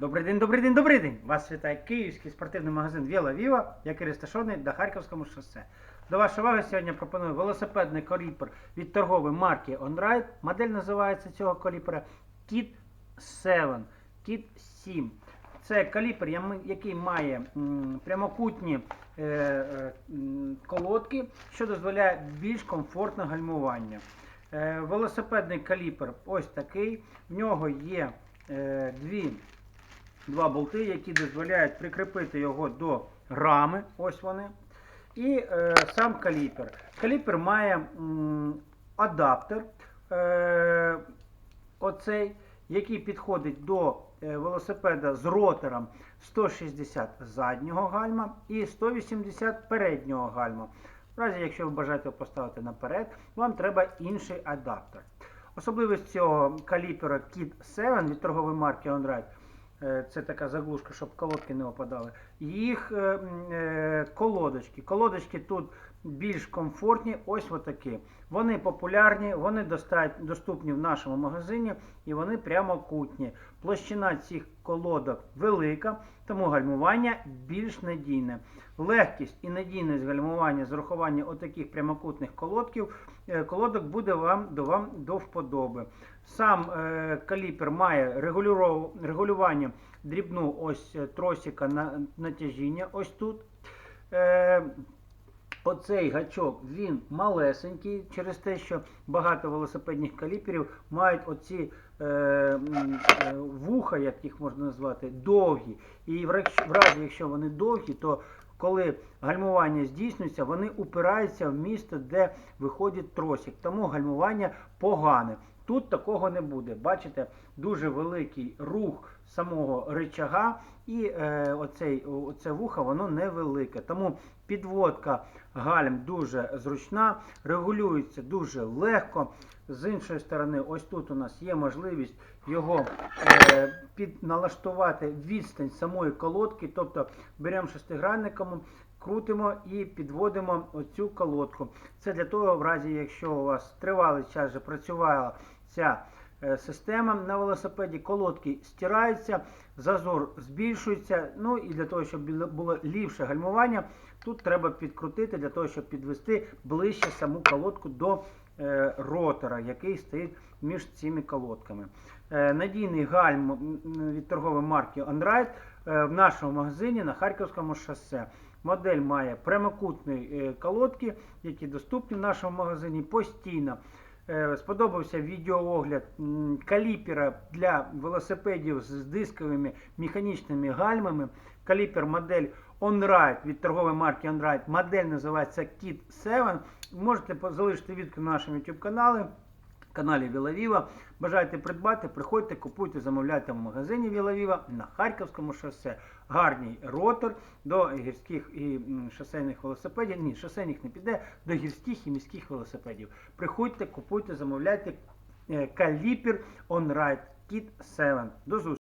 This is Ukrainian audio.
Добрий день, добрий день, добрий день! Вас вітає київський спортивний магазин Віла Віва, який розташований на Харківському шосе. До вашої уваги сьогодні пропоную велосипедний коліпер від торгової марки OnRide. Модель називається цього коліпера Kit 7. Kit 7. Це каліпер, який має прямокутні е, е, колодки, що дозволяє більш комфортне гальмування. Е, велосипедний каліпер ось такий. В нього є дві два болти, які дозволяють прикріпити його до рами. Ось вони. І е, сам каліпер. Каліпер має м, адаптер, е, оцей, який підходить до е, велосипеда з ротором 160 заднього гальма і 180 переднього гальма. В разі, якщо ви бажаєте поставити наперед, вам треба інший адаптер. Особливість цього каліпера Kit 7 від торгової марки OnRide це така заглушка, щоб колодки не опадали. Їх е, е, колодочки. Колодочки тут більш комфортні, ось отакі. Вони популярні, вони доступні в нашому магазині і вони прямокутні. Площина цих колодок велика, тому гальмування більш надійне. Легкість і надійність гальмування з урахуванням отаких прямокутних колодків, е, колодок буде вам до вам до вподоби. Сам е, каліпер має регулювання дрібну ось е, тросика на натяжіння ось тут. Е, Оцей гачок він малесенький через те, що багато велосипедних каліперів мають оці е, е, вуха, як їх можна назвати, довгі. І в разі, якщо вони довгі, то коли гальмування здійснюється, вони упираються в місце, де виходить тросик. Тому гальмування погане. Тут такого не буде. Бачите, дуже великий рух самого рычага, і е, оцей, оце вухо воно невелике. Тому підводка гальм дуже зручна, регулюється дуже легко. З іншої сторони, ось тут у нас є можливість його е, під, налаштувати відстань самої колодки, тобто беремо шестигранником, крутимо і підводимо оцю колодку. Це для того, в разі, якщо у вас тривалий час вже працювала ця е, система на велосипеді, колодки стираються, зазор збільшується. Ну і для того, щоб було ліпше гальмування, тут треба підкрутити для того, щоб підвести ближче саму колодку до е, ротора, який стоїть між цими колодками. Е, Надійний гальм від торгової марки OnRide в нашому магазині на Харківському шосе. Модель має прямокутні колодки, які доступні в нашому магазині постійно. Е, Сподобався відеоогляд каліпера для велосипедів з дисковими механічними гальмами. Каліпер модель OnRide від торгової марки OnRide. Модель називається Kit 7. Можете залишити відгук на нашому YouTube каналі. Каналі Вілавіва. Бажаєте придбати, приходьте, купуйте, замовляйте в магазині Вілавіва на Харківському шосе. Гарний ротор до гірських і шосейних велосипедів. Ні, шосейних не піде, до гірських і міських велосипедів. Приходьте, купуйте, замовляйте. Е, Каліпер OnRide Kit 7. До зустрічі!